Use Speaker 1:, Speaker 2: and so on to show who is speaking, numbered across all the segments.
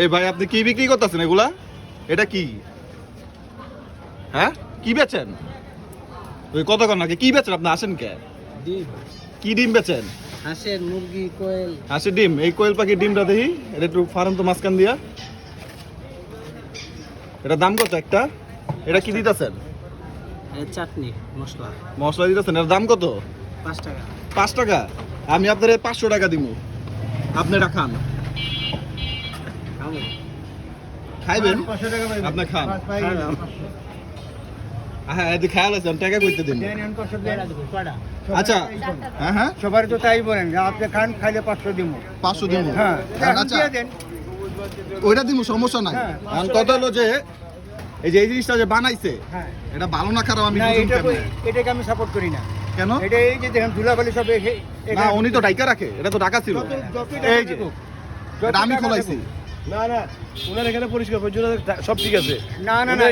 Speaker 1: এই ভাই আপনি কি বিক্রি করতেছেন এগুলা? এটা কি? হ্যাঁ? কি বেচেন? ওই কত কর নাকি? কি বেচেন আপনি? আসেন কে? কি ডিম বেচেন?
Speaker 2: হাঁসের মুরগি কোয়েল।
Speaker 1: হাসি ডিম। এই কোয়েল পাখির ডিমটা দেখি। এটা একটু ফার্ম তো মাঝখান দিয়া। এটা দাম কত একটা? এটা কি দিতেছেন?
Speaker 2: চাটনি মশলা।
Speaker 1: মশলা দিতেছেন। এর দাম কত?
Speaker 2: পাঁচ টাকা।
Speaker 1: পাঁচ টাকা। আমি আপনার পাঁচশো টাকা দিব আপনি এটা খান। খাইবেন? আপনি খান। হ্যাঁ এদি খেয়াল আছে টাকা কইতে দিন
Speaker 2: কয়টা দেবো? কয়টা?
Speaker 1: আচ্ছা। হ্যাঁ হ্যাঁ।
Speaker 3: সবার তো তাই বলেন আপনি খান খাইলে পাঁচশো দিব।
Speaker 1: পাঁচশো দিব।
Speaker 3: হ্যাঁ।
Speaker 1: আচ্ছা। ওইটা দিব সমস্যা নাই।
Speaker 3: হ্যাঁ।
Speaker 1: কথা হলো যে এই যে এই জিনিসটা যে বানাইছে
Speaker 3: হ্যাঁ।
Speaker 1: এটা ভালো না খারাপ আমি?
Speaker 3: এটাকে আমি সাপোর্ট করি না।
Speaker 1: কেন?
Speaker 3: এটা এই যে দেখেন ধুলাবালি সব
Speaker 1: না উনি তো ডাইকা রাখে এটা তো ঢাকা ছিল।
Speaker 3: যত-
Speaker 1: এই যে আমি খোলাইছি।
Speaker 4: না না ওনার এখানে পরিষ্কার পরিচ্ছন্ন সব ঠিক আছে।
Speaker 3: না না না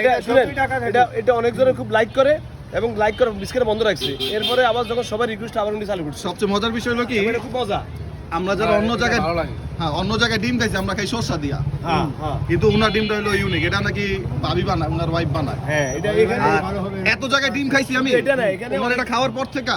Speaker 4: এটা
Speaker 3: এটা
Speaker 4: অনেকজনে খুব লাইক করে এবং লাইক করে বিস্কেট বন্ধ রাখছে। এরপরে আবার যখন সবাই রিকোয়েস্ট আবার উনি চালু করছে।
Speaker 1: সবচেয়ে মজার বিষয় হলো কি?
Speaker 4: এটা খুব মজা।
Speaker 1: আমরা যারা অন্য জায়গায় হ্যাঁ অন্য জায়গায় ডিম খাইছি আমরা খাই সরষা দিয়া।
Speaker 4: হ্যাঁ হ্যাঁ।
Speaker 1: কিন্তু উনার ডিমটা হলো ইউনিক এটা নাকি ভাবি বানায় উনার ওয়াইফ বানায়।
Speaker 4: হ্যাঁ এটা এখানে।
Speaker 1: এত জায়গায় ডিম খাইছি আমি।
Speaker 4: এটা না, এখানে
Speaker 1: এটা খাওয়ার পর থেকে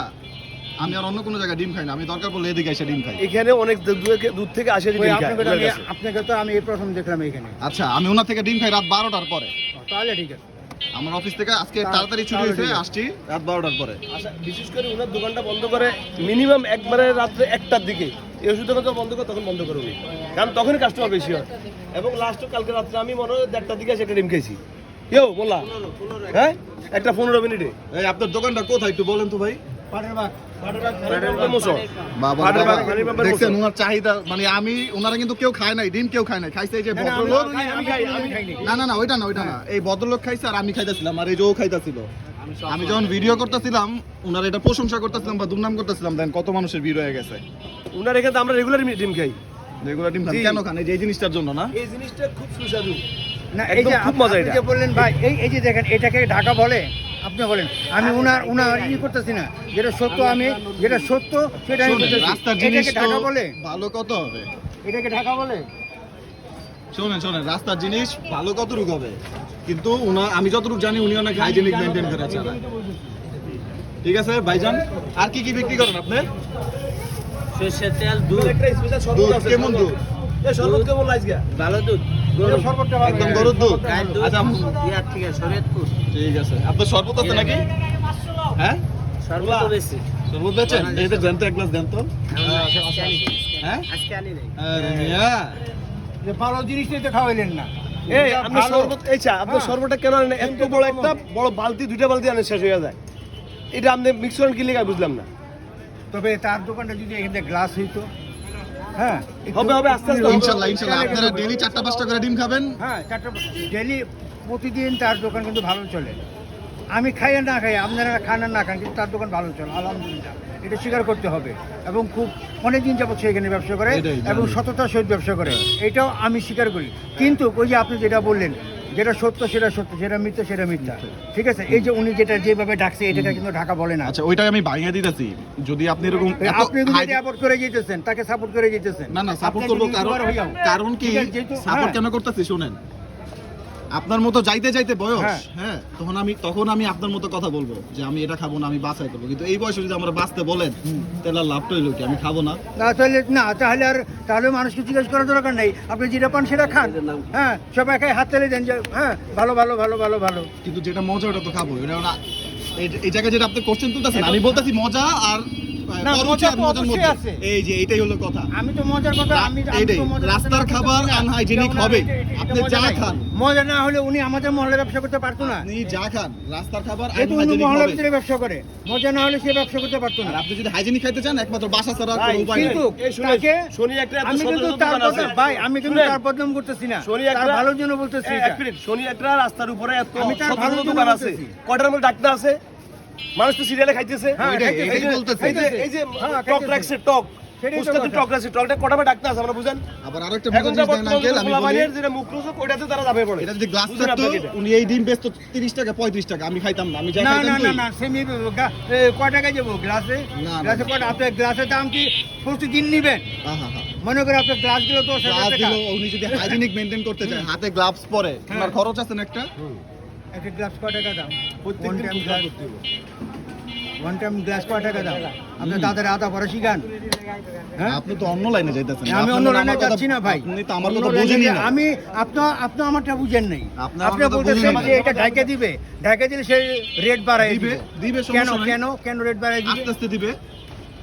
Speaker 1: আমি আর অন্য কোনো জায়গায় ডিম খাই না। আমি দরকার পড়লে এদিকে এসে ডিম খাই।
Speaker 4: এখানে অনেক দূর থেকে- দূর থেকে আসে ডিম খায়,
Speaker 3: আপনাকে তো আমি- আপনাকে তো আমি এই প্রথম দেখলাম এখানে
Speaker 1: আচ্ছা আমি ওনার থেকে ডিম খাই রাত বারোটার পরে।
Speaker 3: তাহলে ঠিক আছে।
Speaker 1: আমার অফিস থেকে আজকে তাড়াতাড়ি ছুটি হয়েছে আসছি রাত বারোটার পরে।
Speaker 4: আচ্ছা, বিশেষ করে ওনার দোকানটা বন্ধ করে মিনিমাম একবারে রাত্রে একটার দিকে। এই ওষুধ দোকান যখন বন্ধ করে তখন বন্ধ করে উনি। কারণ তখনই কাস্টমার বেশি হয়। এবং লাস্ট কালকে রাত্রে আমি মনে হয় দেড়টার দিকে সেটা ডিম খেয়েছি কেউ বললা হ্যাঁ? একটা পনেরো মিনিটে।
Speaker 1: এই আপনার দোকানটা কোথায় একটু বলেন তো ভাই। দেখছেন ওনার চাহিদা মানে আমি ওনারা কিন্তু কেউ খায় নাই ডিম কেউ খায় নাই খাইছে এই যে
Speaker 3: না, না, আমি-
Speaker 1: ভদ্রলোক।
Speaker 3: আমি- আমি খাই, আমি খাইনি।
Speaker 1: না না না ওইটা না ওইটা না। এই ভদ্রলোক খাইছে আর আমি খাইতেছিলাম আর এই যে ও খাইতেছিল। আমি যখন ভিডিও করতেছিলাম ওনার এটা প্রশংসা করতেছিলাম বা দুর্নাম করতেছিলাম দেন কত মানুষের ভিড় হয়ে গেছে।
Speaker 4: উনার এখানে আমরা রেগুলার ডিম খাই।
Speaker 1: রেগুলার ডিম কেন খান? এই যে জিনিসটার জন্য না?
Speaker 4: এই জিনিসটা খুব সুস্বাদু।
Speaker 3: না এই যে
Speaker 4: খুব মজা এটা।
Speaker 3: বললেন ভাই এই এই যে দেখেন এটাকে ঢাকা বলে আপনি বলেন আমি উনার উনার ই করতেছি না। যেটা সত্য আমি যেটা সত্য সেটা আমি বলতেছি।
Speaker 1: রাস্তার জিনিস
Speaker 3: এটাকে
Speaker 1: তো
Speaker 3: ঢাকা বলে?
Speaker 1: ভালো কত হবে?
Speaker 3: এটাকে ঢাকা বলে?
Speaker 1: শোনেন শোনেন রাস্তার জিনিস ভালো কতটুকু হবে? কিন্তু উনা আমি যতটুকু জানি উনি অনেক হাইজেনিক মেনটেন করে চালায়। ঠিক আছে ভাইজান আর কি কি বিক্রি করেন আপনি?
Speaker 2: সর্ষের তেল দুধ।
Speaker 4: একটা স্পেশাল শরবত
Speaker 1: দুধ কেমন দুধ?
Speaker 2: ভালো দুধ
Speaker 3: গরুর।
Speaker 1: একদম গরুর দুধ?
Speaker 2: গায়ের দুধ।
Speaker 1: আচ্ছা
Speaker 2: ইয়ার থেকে শরীয়তপুর।
Speaker 1: ঠিক আছে। আপনার শরবত আছে নাকি? হ্যাঁ?
Speaker 2: সর্বত বেশি।
Speaker 1: শরবত বেচেন? এই তো দেন তো এক গ্লাস দেন তো।
Speaker 2: নাই।
Speaker 1: হ্যাঁ?
Speaker 2: আজকে আনি নাই।
Speaker 1: আরে মিয়া।
Speaker 3: যে ভালো জিনিসটাই তো খাওয়াইলেন না।
Speaker 4: এই আপনি শরবত এই চা আপনি
Speaker 3: হ্যাঁ।
Speaker 4: শরবতটা কেন আনেন? এত বড় একটা বড় বালতি দুইটা বালতি আনেন শেষ হয়ে যায়। এটা আপনি মিক্স করেন কি লেগে বুঝলাম না।
Speaker 3: তবে তার দোকানটা যদি এখানে গ্লাস হইতো হ্যাঁ
Speaker 4: হবে, হবে, আস্তে আস্তে হবে।
Speaker 1: ইনশাল্লাহ ইনশাল্লাহ। আপনারা ডেইলি চারটা পাঁচটা করে ডিম খাবেন।
Speaker 3: হ্যাঁ চারটা ডেলি প্রতিদিন তার দোকান কিন্তু ভালো চলে। আমি খাই আর না খাই আপনারা খান আর না খান কিন্তু তার দোকান ভালো চলে আলহামদুলিল্লাহ। এটা স্বীকার করতে হবে। এবং খুব অনেক দিন যাবত সে এখানে ব্যবসা করে এবং সততার সহিত ব্যবসা করে। এটাও আমি স্বীকার করি। কিন্তু ওই যে আপনি যেটা বললেন যেটা সত্য সেটা সত্য যেটা মিথ্যা সেটা মিথ্যা। ঠিক আছে? এই যে উনি যেটা যেভাবে ডাকছে এটাকে কিন্তু ঢাকা বলে না।
Speaker 1: আচ্ছা ওইটাই আমি ভাঙিয়ে দিতেছি। যদি আপনি এরকম
Speaker 3: আপনি
Speaker 1: high-
Speaker 3: সাপোর্ট করে যেতেছেন তাকে সাপোর্ট করে যেতেছেন
Speaker 1: না না সাপোর্ট করব
Speaker 3: যদি
Speaker 1: কারণ কারণ কি? সাপোর্ট
Speaker 3: হ্যাঁ।
Speaker 1: কেন করতেছি? শুনেন। আপনার মতো যাইতে যাইতে বয়স
Speaker 3: হ্যাঁ।
Speaker 1: হ্যাঁ তখন আমি তখন আমি আপনার মতো কথা বলব যে আমি এটা খাব না আমি বাছাই করব। কিন্তু এই বয়সে যদি আমরা বাঁচতে বলেন তাহলে আর লাভটা হইল কি? আমি খাব না।
Speaker 3: তাহলে না তাহলে আর তাহলে মানুষকে জিজ্ঞেস করার দরকার নেই। আপনি যেটা পান সেটা খান। হ্যাঁ সবাই খাই হাত তালে দেন হ্যাঁ ভালো ভালো ভালো ভালো ভালো।
Speaker 1: কিন্তু যেটা মজা ওটা তো খাব। এটা এই জায়গায় যেটা আপনি কোশ্চেন তুলতেছেন আমি বলতেছি মজা আর এই যে এইটাই হলো কথা।
Speaker 3: আমি তো মজার কথা আমি আমি
Speaker 1: এইটাই,
Speaker 3: তো মজার
Speaker 1: রাস্তার খাবার
Speaker 3: যেমন
Speaker 1: হবে। আপনি যা খান।
Speaker 3: মজা না হলে উনি আমাদের মহলে ব্যবসা করতে পারতো না।
Speaker 1: যা খান রাস্তার খাবার
Speaker 3: মহলের ভিতরে ব্যবসা করে মজা না হলে সে ব্যবসা করতে পারতো না।
Speaker 1: আপনি যদি হাইজেনিক খাইতে চান একমাত্র বাসা ছাড়া
Speaker 4: ভাই,
Speaker 1: কোনো উপায় নেই।
Speaker 3: কিন্তু তাকে
Speaker 4: শনি একটা
Speaker 3: আমি কিন্তু তার
Speaker 4: আছে।
Speaker 3: ভাই আমি কিন্তু তার বদনাম করতেছি না।
Speaker 4: শনি একটা-
Speaker 3: ভালোর জন্য বলতেছি
Speaker 4: এক মিনিট, শনি একটা রাস্তার উপরে এত
Speaker 3: আমি তার
Speaker 4: শত শত
Speaker 3: ভালোর
Speaker 4: দোকান আছে। কটার মধ্যে ডাক্তার আছে? মানুষ তো সিরিয়ালে খাইতেছে।
Speaker 3: হ্যাঁ,
Speaker 4: এই যে-
Speaker 3: হ্যাঁ,
Speaker 4: টক রাখছে টক।
Speaker 1: আমি বলি
Speaker 4: বর্তমানে যেটা মুখ রোজ ওইটাতে তারা যাবে পড়ে
Speaker 1: এটা যদি গ্লাস
Speaker 4: বুঝেন
Speaker 1: থাকতো
Speaker 4: আপনাকে এটা?
Speaker 1: উনি এই ডিম বেচতো তিরিশ টাকা পঁয়ত্রিশ টাকা আমি খাইতাম না আমি
Speaker 3: কয় টাকায় যাব গ্লাসে? আপনার গ্লাসের দাম কি প্রতিদিন নেবেন?
Speaker 1: আহা,
Speaker 3: মনে করে আপনার তো
Speaker 1: উনি যদি হাইজিনিক মেনটেন করতে চায় হাতে গ্লাভস পরে
Speaker 3: হ্যাঁ।
Speaker 1: খরচ আছে না একটা?
Speaker 3: একটা গ্লাস কয় টাকা দাম one time
Speaker 1: glass
Speaker 3: glass one time glass কয় টাকা দাম আপনার দাদার আদা পরে শিখান।
Speaker 1: আপনি তো অন্য লাইনে যাইতেছেন।
Speaker 3: আমি অন্য লাইনে যাচ্ছি না ভাই।
Speaker 1: আপনি তো আমার কথা বুঝেনই না।
Speaker 3: আমি আপনার আপনি আমারটা বুঝেন নাই।
Speaker 1: আপনি আমার
Speaker 3: আপনি
Speaker 1: কথা
Speaker 3: বলতেছেন
Speaker 1: বুঝেনই
Speaker 3: এটা ঢাকে দিবে। ঢাকে দিলে সে রেট বাড়ায়
Speaker 1: দিবে,
Speaker 3: দিবে।
Speaker 1: দিবে,
Speaker 3: কেন কেন কেন রেট বাড়ায় দিবে?
Speaker 1: আস্তে আস্তে দিবে।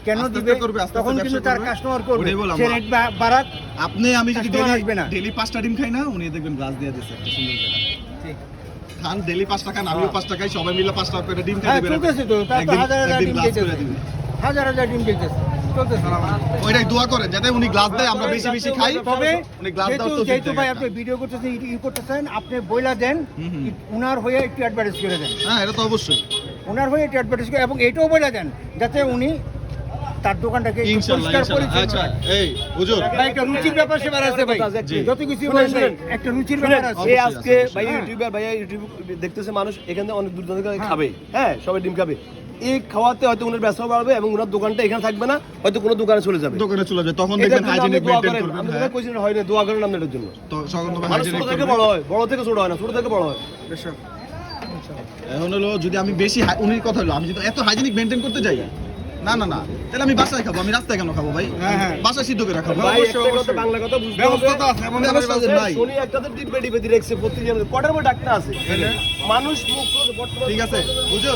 Speaker 3: কেন দিবে?
Speaker 1: করবে,
Speaker 3: তখন কিন্তু তার কাস্টমার করবে। সে রেট বাড়াক
Speaker 1: আপনি আমি যদি ডেলি
Speaker 3: আসবে না।
Speaker 1: ডেলি পাঁচটা ডিম খাই না উনি দেখবেন গ্লাস দিয়ে দিচ্ছে একটা সুন্দর করে খান ডেলি পাঁচ টাকা আমিও পাঁচ টাকাই সবাই মিলে পাঁচ টাকা করে ডিম
Speaker 3: হ্যাঁ চলতেছে তো হাজার হাজার ডিম। হাজার হাজার ডিম দিতেছে চলতেছে।
Speaker 1: ওইটাই দোয়া করেন যাতে উনি গ্লাস দেয় আমরা বেশি বেশি খাই।
Speaker 3: তবে
Speaker 1: উনি গ্লাস
Speaker 3: যেহেতু
Speaker 1: তো
Speaker 3: যেহেতু ভাই আপনি ভিডিও করতেছেন ই করতেছেন আপনি বইলা দেন। উনার হয়ে একটু অ্যাডভার্টাইজ করে দেন।
Speaker 1: হ্যাঁ এটা তো অবশ্যই।
Speaker 3: ওনার হয়ে একটু অ্যাডভার্টাইজ করে এবং এটাও বলে দেন যাতে উনি তার দোকানটাকে পরিষ্কার
Speaker 1: আচ্ছা এই হুজুর।
Speaker 3: ভাই একটা রুচির ব্যাপার সেবার আছে ভাই। যত কিছু বলেন একটা রুচির ব্যাপার আছে।
Speaker 4: এই আজকে ভাই
Speaker 3: হ্যাঁ।
Speaker 4: ইউটিউবার ভাইয়া ইউটিউব দেখতেছে মানুষ এখান অনেক দূর দূরান্ত খাবে। হ্যাঁ সবাই ডিম খাবে। এই খাওয়াতে হয়তো ব্যবসা বাড়বে এবং ওনার দোকানটা এখানে থাকবে না হয়তো কোনো দোকানে চলে যাবে।
Speaker 1: দোকানে চলে যায় তখন দেখবেন হাইজিনিক মেইনটেইন করবেন
Speaker 4: আমি
Speaker 1: হ্যাঁ।
Speaker 4: কইছি হয় না দোয়া করেন আপনাদের জন্য।
Speaker 1: তো সকল হাইজিনিক
Speaker 4: ছোট থেকে বড় হয় বড় থেকে ছোট হয় না ছোট থেকে বড় হয়।
Speaker 1: এখন হলো যদি আমি বেশি উনির কথা হলো আমি যদি এত হাইজিনিক মেইনটেইন করতে যাই না না না। তাহলে আমি বাসায় খাব আমি রাস্তায় কেন খাব ভাই?
Speaker 3: হ্যাঁ, হ্যাঁ।
Speaker 1: বাসায় সিদ্ধ করে খাব
Speaker 4: ভাই। বাংলা কথা বুঝতে হবে।
Speaker 1: নাই।
Speaker 4: শনি একটাতে টিপে টিপে দিয়ে প্রতিদিন কটার মধ্যে ডাক্তার আছে? মানুষ মুখ বর্তমানে-
Speaker 1: ঠিক আছে বুঝো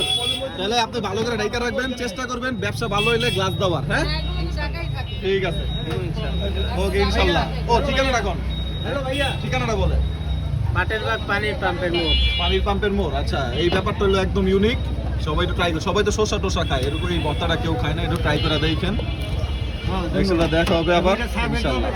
Speaker 1: তাহলে আপনি ভালো করে ডাইকা রাখবেন চেষ্টা করবেন ব্যবসা ভালো হইলে গ্লাস দেওয়ার হ্যাঁ? ঠিক আছে। ওকে ইনশাল্লাহ। ও ঠিকানাটা কোন?
Speaker 3: হ্যালো ভাইয়া।
Speaker 1: ঠিকানাটা বলে
Speaker 2: পাটের বাগ পানির পাম্পের মুখ
Speaker 1: পানির পাম্পের মোড় আচ্ছা এই ব্যাপারটা হলো একদম ইউনিক সবাই তো ট্রাই সবাই তো শসা টোসা খায়। এরকম এই ভর্তাটা কেউ খায় না একটু ট্রাই করে দেখেন।
Speaker 3: হ্যাঁ,
Speaker 1: দেখা হবে আবার। ইনশাল্লাহ।